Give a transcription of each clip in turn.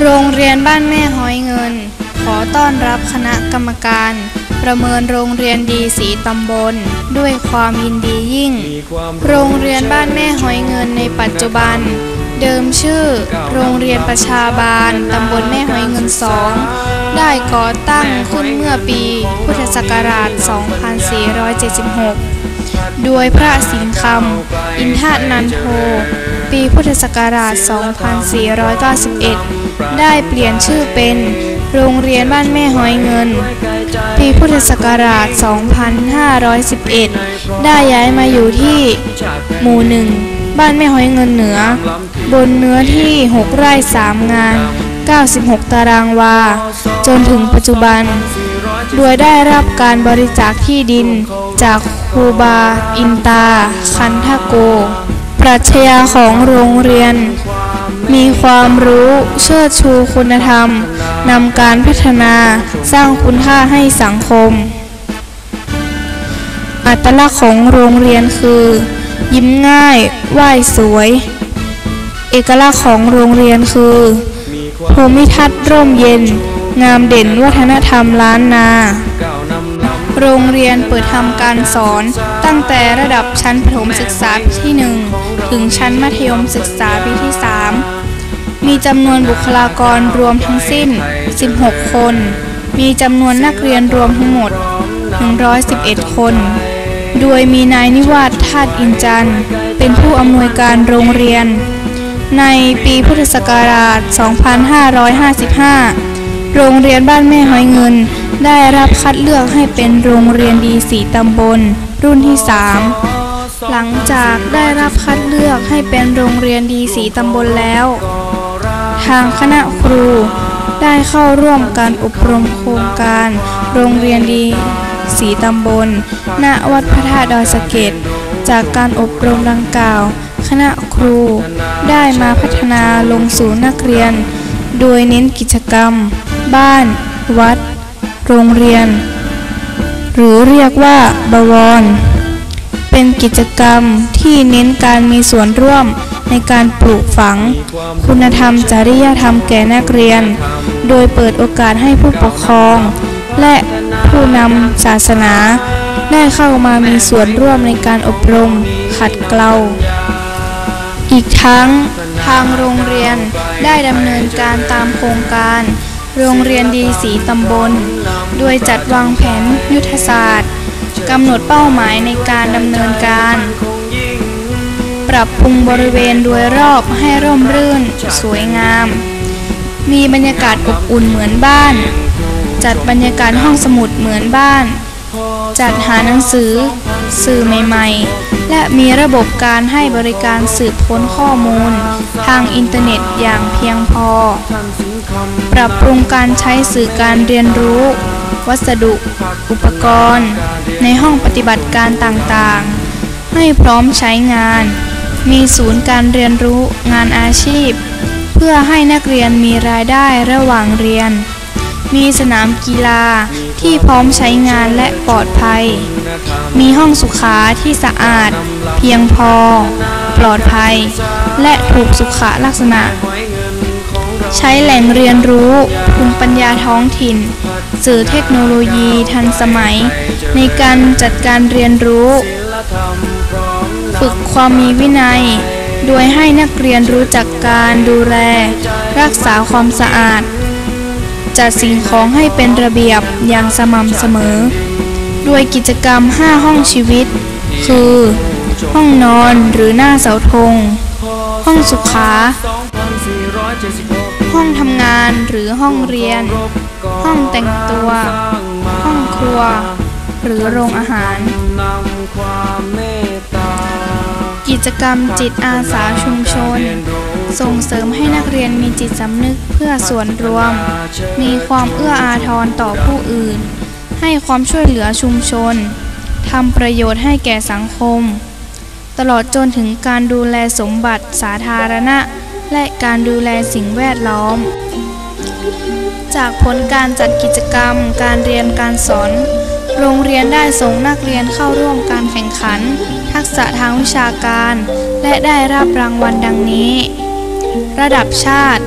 โรงเรียนบ้านแม่ห้อยเงิน ขอต้อนรับคณะกรรมการ ประเมินโรงเรียนดีสีตำบล ด้วยความยินดียิ่ง โรงเรียนบ้านแม่ห้อยเงินในปัจจุบัน เดิมชื่อ โรงเรียนประชาบาลตำบลแม่ห้อยเงินสองได้ก่อตั้งขึ้นเมื่อปี พุทธศักราช 2476 โดยพระสิงคำ อินทนันโท ปีพุทธศักราช 2491 ได้เปลี่ยนชื่อเป็น โรงเรียนบ้านแม่หอยเงิน ปีพุทธศักราช 2511 ได้ย้ายมาอยู่ที่ หมู่หนึ่ง บ้านแม่หอยเงินเหนือ บนเนื้อที่ 6 ไร่ 3 งาน 96 ตารางวา จนถึงปัจจุบัน โดยได้รับการบริจาคที่ดิน จากครูบา อินตา คันทโก ปรัชญาของโรงเรียน มีความรู้เชิดชูคุณธรรมนำการพัฒนาสร้างคุณค่าให้สังคม อัตลักษณ์ของโรงเรียนคือ ยิ้มง่ายไหว้สวย เอกลักษณ์ของโรงเรียนคือภูมิทัศน์ร่มเย็น งามเด่นวัฒนธรรมล้านนา โรงเรียนเปิดทำการสอนตั้งแต่ระดับชั้นประถมศึกษาปีที่ 1 ถึงชั้นมัธยมศึกษาปีที่ 3 มีจำนวนบุคลากรรวมทั้งสิ้น 16 คน มีจำนวนนักเรียนรวมทั้งหมด 111 คน โดยมีนายนิวาสธาตุอินจันทร์เป็นผู้อำนวยการโรงเรียน ในปีพุทธศักราช 2555 โรงเรียนบ้านแม่หอยเงิน ได้รับคัดเลือกให้เป็นโรงเรียนดีสีตำบล รุ่นที่ 3 หลังจากได้รับคัดเลือกให้เป็นโรงเรียนดีสีตำบลแล้ว ทางคณะครูได้เข้าร่วมการอบรมโครงการ โรงเรียนดีสีตำบล ณ วัดพระธาตุดอยสะเก็ด จากการอบรมดังกล่าว คณะครูได้มาพัฒนาลงสู่นักเรียน โดยเน้นกิจกรรม บ้าน วัด โรงเรียน หรือเรียกว่าบวร เป็นกิจกรรมที่เน้นการมีส่วนร่วมในการปลูกฝัง คุณธรรมจริยธรรมแก่นักเรียน โดยเปิดโอกาสให้ผู้ปกครอง และผู้นำศาสนาได้เข้ามามีส่วนร่วมในการอบรม ขัดเกลา อีกทั้งทางโรงเรียนได้ดำเนินการตามโครงการ โรงเรียนดีสีตำบล โดยจัดวางแผนยุทธศาสตร์กำหนดเป้าหมายในการดำเนินการ ปรับปรุงบริเวณโดยรอบให้ร่มรื่น สวยงาม มีบรรยากาศอบอุ่นเหมือนบ้าน จัดบรรยากาศห้องสมุดเหมือนบ้าน จัดหาหนังสือ สื่อใหม่ ๆ และมีระบบการให้บริการสืบค้นข้อมูล ทางอินเทอร์เน็ตอย่างเพียงพอ ปรับปรุงการใช้สื่อการเรียนรู้ วัสดุ อุปกรณ์ ในห้องปฏิบัติการต่างๆ ให้พร้อมใช้งาน มีศูนย์การเรียนรู้งานอาชีพ เพื่อให้นักเรียนมีรายได้ระหว่างเรียน มีสนามกีฬาที่พร้อมใช้งานและปลอดภัย มีห้องสุขาที่สะอาด เพียงพอ ปลอดภัย และถูกสุขลักษณะ ใช้แหล่งเรียนรู้ภูมิปัญญาท้องถิ่น สื่อเทคโนโลยีทันสมัย ในการจัดการเรียนรู้ ฝึกความมีวินัย โดยให้นักเรียนรู้จักการดูแล รักษาความสะอาด จัดสิ่งของให้เป็นระเบียบอย่างสม่ำเสมอ ด้วยกิจกรรม 5 ห้องชีวิต คือ ห้องนอนหรือหน้าเสาธง ห้องสุขา ห้องทำงานหรือห้องเรียน ห้องแต่งตัว ห้องครัว หรือโรงอาหาร กิจกรรมจิตอาสาชุมชน ส่งเสริมให้นักเรียนมีจิตสำนึกเพื่อส่วนรวม มีความเอื้ออาทรต่อผู้อื่น ให้ความช่วยเหลือชุมชน ทำประโยชน์ให้แก่สังคม ตลอดจนถึงการดูแลสมบัติสาธารณะ และการดูแลสิ่งแวดล้อม จากผลการจัดกิจกรรม การเรียนการสอน โรงเรียนได้ส่งนักเรียนเข้าร่วมการแข่งขัน ทักษะทางวิชาการและได้รับรางวัลดังนี้ ระดับชาติ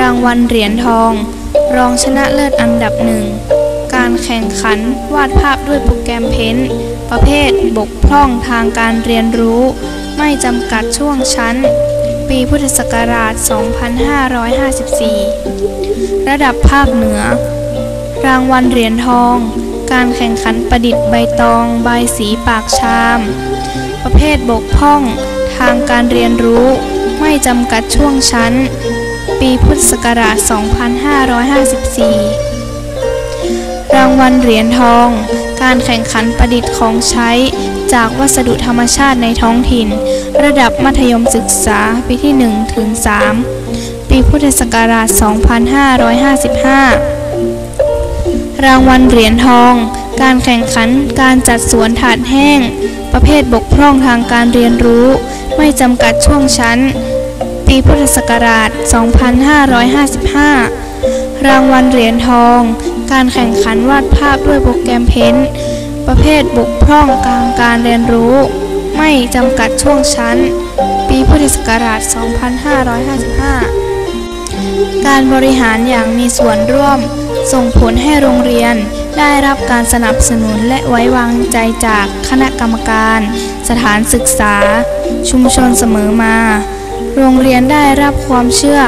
รางวัลเหรียญทอง รองชนะเลิศอันดับหนึ่ง การแข่งขันวาดภาพด้วยโปรแกรมเพ้นท์ประเภทบกพร่องทางการเรียนรู้ ไม่จำกัดช่วงชั้น ปีพุทธศักราช 2554 ระดับภาคเหนือ รางวัลเหรียญทอง การแข่งขันประดิษฐ์ใบตอง ใบสีปากชาม ประเภทบกพร่องทางการเรียนรู้ ไม่จำกัดช่วงชั้น ปีพุทธศักราช 2554 รางวัลเหรียญทอง การแข่งขันประดิษฐ์ของใช้จากวัสดุธรรมชาติในท้องถิ่น ระดับมัธยมศึกษาปีที่1ถึง3ปีพุทธศักราช 2555 รางวัลเหรียญทอง การแข่งขันการจัดสวนถาดแห้ง ประเภทบกพร่องทางการเรียนรู้ ไม่จำกัดช่วงชั้น ปีพุทธศักราช 2555 รางวัลเหรียญทอง การแข่งขันวาดภาพด้วยโปรแกรมเพ้นท์ประเภทบุกพร่องทางการเรียนรู้ ไม่จำกัดช่วงชั้น ปีพุทธศักราช 2555 การบริหารอย่างมีส่วนร่วม ส่งผลให้โรงเรียนได้รับการสนับสนุนและไว้วางใจจากคณะกรรมการ สถานศึกษา ชุมชนเสมอมา โรงเรียนได้รับความเชื่อ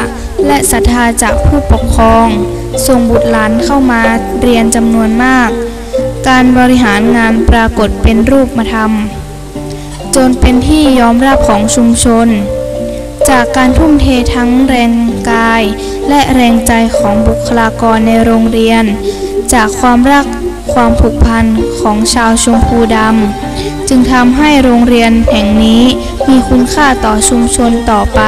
และศรัทธาจากผู้ปกครอง ส่งบุตรหลานเข้ามาเรียนจำนวนมาก การบริหารงานปรากฏเป็นรูปธรรม จนเป็นที่ยอมรับของชุมชน จากการทุ่มเททั้งแรงกายและแรงใจของบุคลากรในโรงเรียน จากความรักความผูกพันของชาวชมพูดำ จึงทำให้โรงเรียนแห่งนี้ มีคุณค่าต่อชุมชนต่อไป